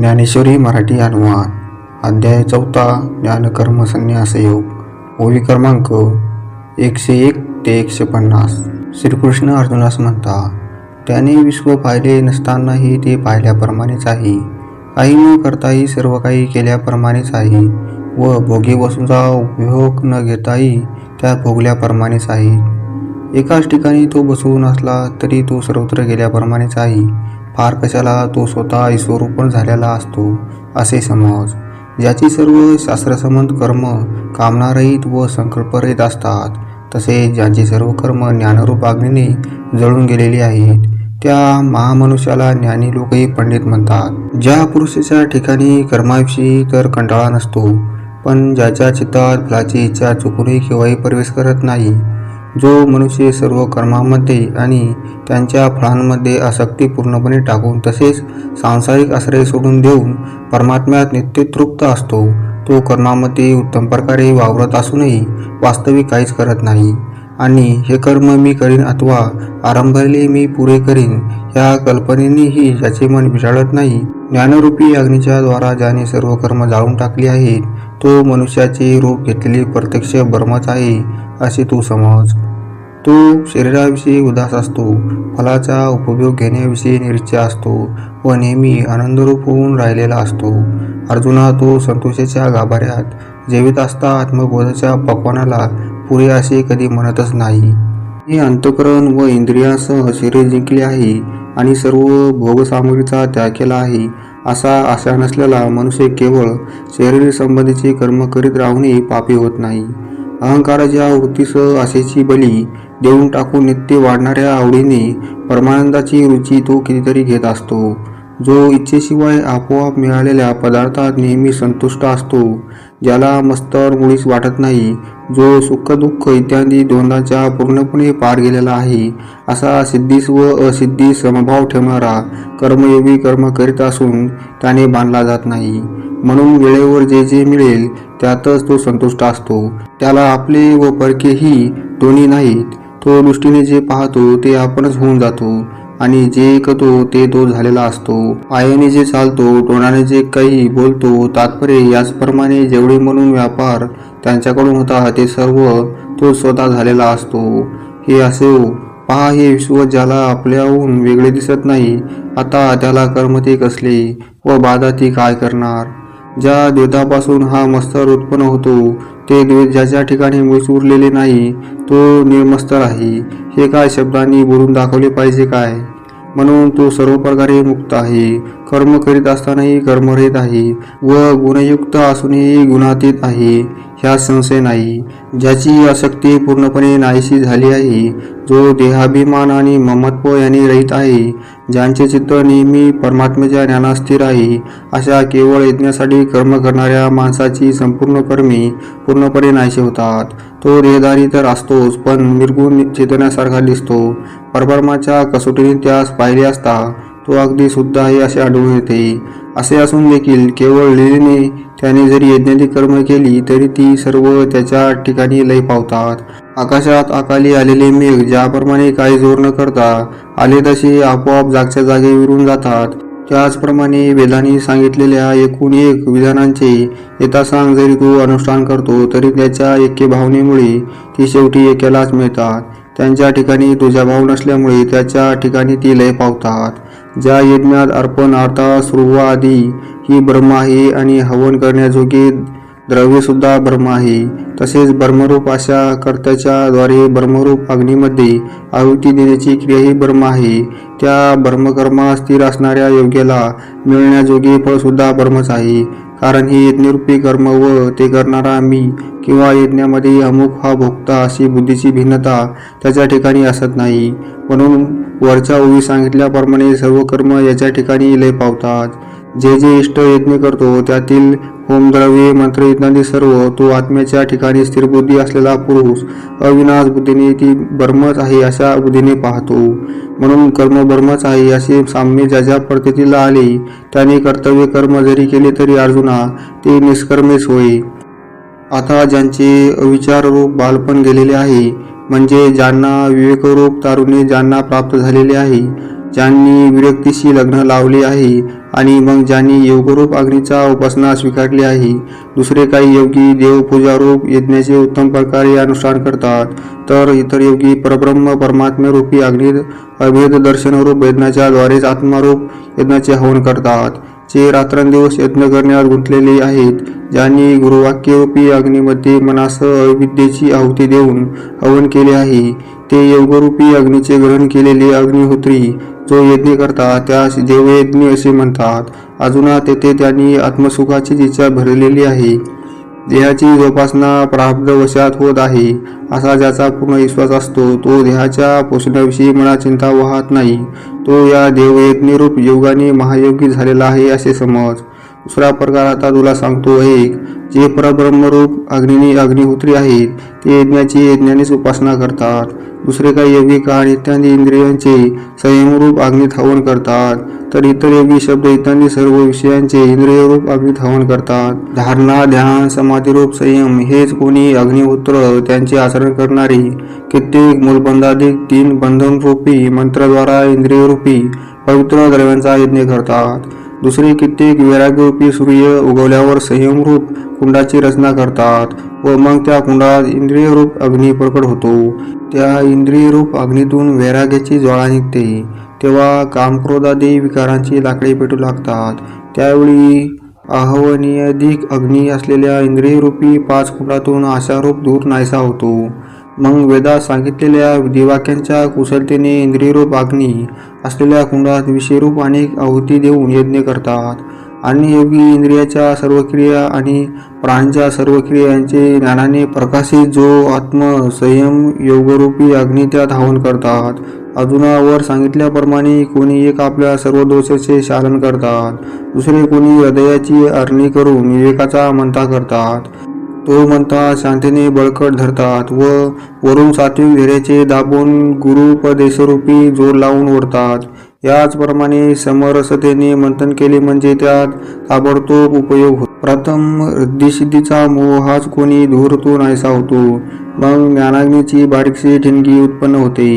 ज्ञानेश्वरी मराठी अनुवाद. अध्याय चौथा ज्ञानकर्म संन्यास योग ओवी क्रमांक एकशे एक ते एकशे पन्नास. श्रीकृष्ण अर्जुनास म्हणता त्याने विश्व पाहिले नसतानाही ते पाहिल्याप्रमाणेच आहे. काही न करताही सर्व काही केल्याप्रमाणेच आहे व भोगी वस्तूंचा उपयोग न घेताही त्या भोगल्याप्रमाणेच आहे. एकाच ठिकाणी तो बसवून असला तरी तो सर्वत्र गेल्याप्रमाणेच आहे. फार कशाला तो स्वतः ईश्वरूपण झालेला असतो असे समज. ज्याची सर्व शास्त्रसंबंध कर्म कामनारहित व संकल्परहित असतात तसेच ज्यांची सर्व कर्म ज्ञानरूप अग्नीने जळून गेलेली आहेत त्या महामनुष्याला ज्ञानी लोकही पंडित म्हणतात. ज्या पुरुषाच्या ठिकाणी कर्माविषयी तर कंटाळा नसतो पण ज्याच्या चित्तात फुलाची इच्छा चुकूनही केव्हाही प्रवेश करत नाही जो मनुष्य सर्व कर्मामध्ये आणि त्यांच्या फळांमध्ये आसक्ती पूर्णपणे टाकून तसेच सांसारिक आश्रय सोडून देऊन परमात्म्यात नित्य तृप्त असतो तो कर्मामध्ये उत्तम प्रकारे वावरत असूनही वास्तविक काहीच करत नाही. आणि हे कर्म मी करीन अथवा आरंभले मी पुरे करीन या कल्पनेनेही ज्याचे मन विचारत नाही ज्ञानरूपी अग्नीच्या द्वारा ज्याने सर्व कर्म जाळून टाकली आहेत तो मनुष्याचे रूप घेतलेले प्रत्यक्ष ब्रह्मच आहे असे तू समज. तो शरीराविषयी उदास असतो फलाचा उपयोग घेण्याविषयी निश्चय असतो व नेहमी आनंदरूप होऊन राहिलेला असतो. अर्जुना तो संतोषाच्या गाभाऱ्यात जेवित असता आत्मबोधाच्या पक्वानाला पुरे असे कधी म्हणतच नाही. हे अंतकरण व इंद्रियासह शरीर जिंकले आहे आणि सर्व भोगसामग्रीचा त्याग केला आहे असा आशा नसलेला मनुष्य केवळ शरीर संबंधीचे कर्म करीत राहूनही पापी होत नाही. अहंकाराच्या वृत्तीसह आशेची बली देऊन टाकून नित्य वाढणाऱ्या आवडीने परमानंदाची रुची तो कितीतरी घेत असतो. जो इच्छेशिवाय आपोआप मिळालेल्या पदार्थात नेहमी संतुष्ट असतो ज्याला मस्तर मुळीच वाटत नाही जो सुखदुःख इत्यादी द्वंद्वाच्या पूर्णपणे पार गेलेला आहे असा सिद्धीस व असिद्धी समभाव ठेवणारा कर्मयोगी कर्म करीत असून त्याने बांधला जात नाही. म्हणून वेळेवर जे जे मिळेल त्यातच तो संतुष्ट असतो. त्याला आपले व परकेही दोन्ही नाहीत. तो दृष्टीने जे पाहतो ते आपणच होऊन जातो आणि जे ऐकतो ते तो झालेला असतो. पायाने जे चालतो तोंडाने जे काही बोलतो तात्पर्य याचप्रमाणे जेवढे म्हणून व्यापार त्यांच्याकडून होता ते सर्व तो स्वतः झालेला असतो. हे असे पहा हे विश्व ज्याला आपल्याहून वेगळे दिसत नाही आता त्याला कर्मते कसले व बाधा ती काय करणार? ज्या द्वेतापासून हा मस्तर उत्पन्न होतो ते द्वेत ज्याच्या ठिकाणी मुळीच उरलेले नाही तो निर्मस्तर आहे. हे काय शब्दांनी बोलून दाखवले पाहिजे काय? म्हणून तो सर्व प्रकारे मुक्त आहे. कर्म करीत असतानाही कर्मरहित आहे व गुणयुक्त असूनही गुणातीत आहे. ह्या संशय नाही. ज्याची आसक्ती पूर्णपणे नाहीशी झाली आहे जो देहाभिमान आणि ममत्व यांनी रहित आहे ज्यांचे चित्त नेहमी परमात्म्याच्या ज्ञानात स्थिर आहे अशा केवळ यज्ञासाठी कर्म करणाऱ्या माणसाची संपूर्ण कर्मे पूर्णपणे नाहीशी होतात. तो देहदारी तर असतोच पण निर्गुण चेतण्यासारखा दिसतो. परमात्माच्या कसोटीने त्यास पाहिले असता तो अगदी शुद्ध आहे असे आढळून येते. असे असून देखील केवळ लिहिणे त्याने जरी यज्ञाची कर्म केली तरी ती सर्व त्याच्या ठिकाणी लय पावतात. आकाशात अकाली आलेले मेघ ज्याप्रमाणे काही जोर न करता आले तसे आपोआप जागच्या जागे विरून जातात. त्याचप्रमाणे वेदांनी सांगितलेल्या एकूण एक विधानांचे यथासांग जरी तू अनुष्ठान करतो तरी त्याच्या एके भावनेमुळे ती शेवटी एकेलाच मिळतात. त्यांच्या ठिकाणी तुझ्या भाव नसल्यामुळे त्याच्या ठिकाणी ती लय पावतात. ज्या यज्ञात अर्पण अर्थात सुरुवा आदी ही ब्रह्म आहे आणि हवन करण्याजोगे द्रव्य सुद्धा ब्रह्म आहे. तसेच ब्रह्मरूप अशा कर्त्याच्या द्वारे ब्रह्मरूप अग्नीमध्ये आहुती देण्याची क्रियाही ब्रह्म आहे. त्या ब्रह्मकर्मा स्थिर असणाऱ्या योग्याला मिळण्याजोगे फळ सुद्धा ब्रह्मच आहे. कारण हे यज्ञरूपी कर्म व ते करणारा मी किंवा यज्ञामध्ये अमुक हा भोगता अशी बुद्धीची भिन्नता त्याच्या ठिकाणी असत नाही. म्हणून वरच्या ओवी सांगितल्याप्रमाणे सर्व कर्म याच्या ठिकाणी लय पावतात. जे जे इष्ट यज्ञ करतो त्यातील होमद्रव्ये मंत्र इत्यादी सर्व तो आत्म्याच्या ठिकाणी स्थिर बुद्धी असलेला पुरुष अविनाश बुद्धीने ती ब्रह्मच आहे अशा बुद्धीने पाहतो. म्हणून कर्म ब्रह्मच आहे असे साम्य ज्या ज्या पद्धतीला आले त्याने कर्तव्य कर्म जरी केले तरी अर्जुना ते निष्कर्मेच होय. आता ज्यांचे अविचाररूप बालपण गेलेले आहे म्हणजे ज्यांना विवेकरूप तारुणे ज्यांना प्राप्त झालेले आहे ज्यांनी विरक्तीशी लग्न लावले आहे आणि मग ज्यांनी योगरूप अग्नीचा उपासना स्वीकारली आहे दुसरे काही योगी देवपूजारूप यज्ञाचे उत्तम प्रकारे अनुष्ठान करतात. तर इतर योगी परब्रह्म परमात्म्यरूपी अग्नी अभेद दर्शनरूप यज्ञाच्या द्वारेच आत्मारूप यज्ञाचे हवन करतात जे रात्रंदिवस यज्ञ करण्यात गुंतलेले आहेत. ज्यांनी गुरुवाक्यरूपी अग्नीमध्ये मनासह अविद्येची आहुती देऊन हवन केले आहे ते योगरूपी अग्नीचे ग्रहण केलेले अग्निहोत्री जो यज्ञ करतात त्यास देवयज्ञ असे म्हणतात. अजुना तेथे त्यांनी आत्मसुखाची इच्छा भरलेली आहे. देहाची जोपासना प्रारब्धवशात होत आहे. असा ज्याचा पूर्ण विश्वास असतो तो देहाच्या पोषणाविषयी मला चिंता वाहत नाही. तो या देवयज्ञरूप योगाने महायोगी झालेला आहे असे समज. दुसरा प्रकार आता तुला सांगतो एक जे परब्रह्मरूप अग्निनी अग्निहोत्री आहेत ते यज्ञाची यज्ञानेच उपासना करतात. दुसरे काही योगी काळ इत्यादी इंद्रियांचे संयमरूप अग्नीत करतात. तर इतर योगी शब्द इत्यादी सर्व विषयांचे इंद्रियरूप अग्नीत करतात. धारणा ध्यान समाधीरूप संयम हेच कोणी अग्निहोत्र त्यांचे आचरण करणारे कित्येक मूलबंधाधिक तीन बंधनरूपी मंत्राद्वारा इंद्रियरूपी पवित्र द्रव्यांचा यज्ञ करतात. दुसरे कित्येक वैराग्यरूपी सूर्य उगवल्यावर संयमरूप कुंडाची रचना करतात व मग त्या कुंडात इंद्रियरूप अग्नी प्रकट होतो. त्या इंद्रियरूप अग्नीतून वैराग्याची ज्वाळा निघते. तेव्हा कामक्रोधादी विकारांची लाकडी पेटू लागतात. त्यावेळी आह्वनीयाधिक अग्नी असलेल्या इंद्रियरूपी पाच कुंडातून आशारूप दूर नाहीसा होतो. मग वेदात सांगितलेल्या दिवाक्यांच्या कुशलतेने इंद्रियरूप अग्नी असलेल्या कुंडात विषयरूप अनेक आहुती देऊन यज्ञ करतात. आणि योगी इंद्रियाच्या सर्व क्रिया आणि प्राणांच्या सर्व क्रियांचे ज्ञानाने प्रकाशित जो आत्म संयम योगरूपी अग्नी त्यात हवन करतात. अजुनावर सांगितल्याप्रमाणे कोणी एक आपल्या सर्व दोषाचे शालन करतात. दुसरे कोणी हृदयाची अरणी करून विवेकाचा मंता करतात. तो शांतीने बळकट धरतात व वरून सात्विक धैर्याचे दाबून गुरुपदेशरूपी जोर लावून ओढतात. याचप्रमाणे समरसतेने मंथन केले म्हणजे त्यात ताबडतोब उपयोग होतो. प्रथम रिद्धिसिद्धीचा मोह हाच कोणी धूरतो नाहीसा होतो. मग ज्ञानाग्नीची बारीकशी ठिणगी उत्पन्न होते.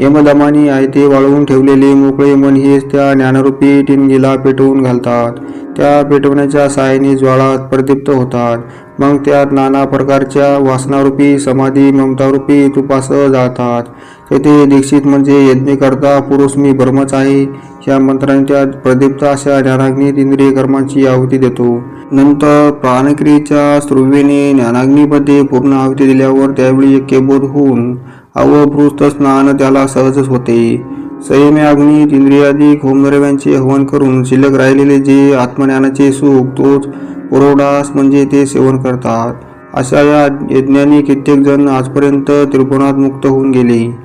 यमदमानी आयते वाळवून ठेवलेले मोकळे मन हेच त्या ज्ञानरूपी ठिणगीला पेटवून घालतात. त्या पेटवण्याच्या साहाय्याने ज्वाळात प्रदीप्त होतात. मग त्यात नाना प्रकारच्या वासनारूपी समाधी ममतारूपी तुपासह जातात. तेथे दीक्षित म्हणजे यज्ञकर्ता पुरुष मी ब्रह्मच आहे. या मंत्राने प्रदीप्त अशा ज्ञानाग्नीत इंद्रिय कर्मांची आहुती देतो. नंतर प्राणक्रियेच्या स्रुवेने ज्ञानाग्नीमध्ये पूर्ण आहुती दिल्यावर त्यावेळी ऐक्यबोध होऊन अवभृत स्नान त्याला सहजच होते. संयमी अग्नीत इंद्रियादी होमद्रव्यांचे हवन करून शिल्लक राहिलेले जे आत्मज्ञानाचे सुख तोच पुरवडास म्हणजे ते सेवन करतात. अशा या यज्ञाने कित्येक जण आजपर्यंत त्रिकोणात मुक्त होऊन गेले.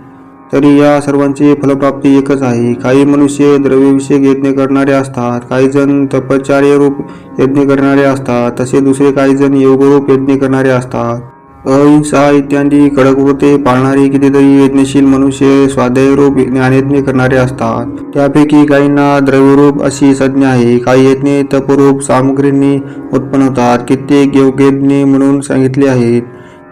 तरी या सर्वांची फलप्राप्ती एकच आहे. काही मनुष्य द्रव्यविषयक यज्ञ करणारे असतात. काही जण तपचार्यरूप यज्ञ करणारे असतात. तसे दुसरे काही जण योगरूप यज्ञ करणारे असतात. अहिंसा इत्यादी कडक व्रते पाळणारे कितीतरी यज्ञशील मनुष्य स्वाध्यायरूप ज्ञानयज्ञ करणारे असतात. त्यापैकी काहींना द्रव्यरूप अशी संज्ञा आहे. काही यज्ञ तपरूप सामग्रींनी उत्पन्न होतात. कित्येक योग्यज्ञ म्हणून सांगितले आहेत.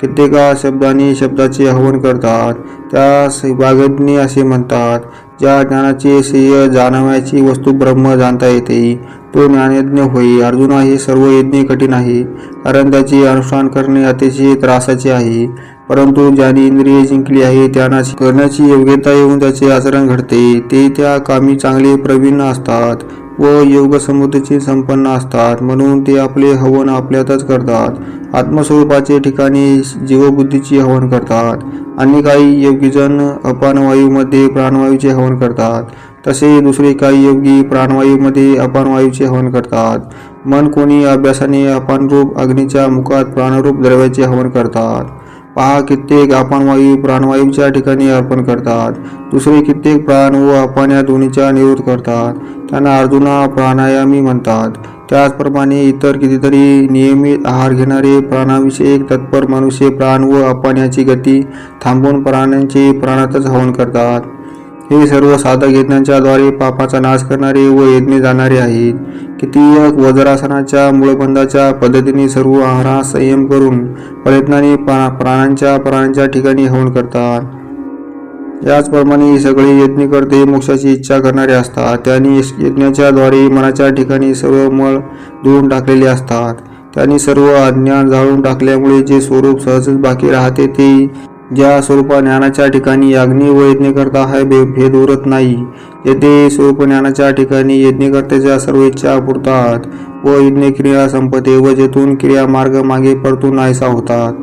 कित्येका शब्दाने शब्दाचे आवाहन करतात. त्यास वागज्ञ असे म्हणतात. ज्या ज्ञानाचे श्रेय जाणवायची वस्तू ब्रह्म जाणता येते. तो ज्ञानयज्ञ होई. अर्जुना हे सर्व यज्ञ कठीण आहे कारण त्याचे अनुष्ठान करणे अतिशय त्रासाचे आहे. परंतु ज्याने इंद्रिय जिंकली आहे त्यांना करण्याची योग्यता येऊन त्याचे आचरण घडते. ते त्या कामी चांगले प्रवीण असतात व योग समृद्धीचे संपन्न असतात. म्हणून ते आपले हवन आपल्यातच करतात. आत्मस्वरूपाचे ठिकाणी जीवबुद्धीचे हवन करतात. आणि काही योगीजन अपानवायूमध्ये प्राणवायूचे हवन करतात. तसे दुसरे काही योगी प्राणवायूमध्ये अपानवायूचे हवन करतात. मन कोणी अभ्यासाने अपानरूप अग्नीच्या मुखात प्राणरूप द्रव्याचे हवन करतात. पहा कित्येक अपानवायू प्राणवायूच्या ठिकाणी अर्पण करतात. दुसरे कित्येक प्राण व अपान या दोन्हीच्या निवृत्त करतात. त्यांना अर्जुना प्राणायामी म्हणतात. त्याचप्रमाणे इतर कितीतरी नियमित आहार घेणारे प्राणाविषयक तत्पर मनुष्य प्राण व अपान याची गती थांबवून प्राण्यांचे प्राणातच हवन करतात. हे सर्व साधक यज्ञांच्या द्वारे पापाचा नाश करणारे व यज्ञ जाणारे आहेत. कितीयक वज्रासनाच्या मूळबंधाच्या पद्धतीने सर्व आहारा संयम करून प्रयत्नाने प्राणांच्या प्राणांच्या ठिकाणी हवन करतात. याचप्रमाणे हे सगळे यज्ञकर्ते मोक्षाची इच्छा करणारे असतात. त्यांनी यज्ञाच्या द्वारे मनाच्या ठिकाणी सर्व मळ धुवून टाकलेले असतात. त्यांनी सर्व अज्ञान जाळून टाकल्यामुळे जे स्वरूप सहजच बाकी राहते ते ज्या स्वरूपा ज्ञानाच्या ठिकाणी याग्नी व यज्ञकर्ता हा भे भेद उरत नाही. येथे स्वरूप ज्ञानाच्या ठिकाणी यज्ञकर्त्याच्या सर्व इच्छा पुरतात व यज्ञ क्रिया संपते व जेथून क्रिया मार्ग मागे परतून नाहीसा होतात.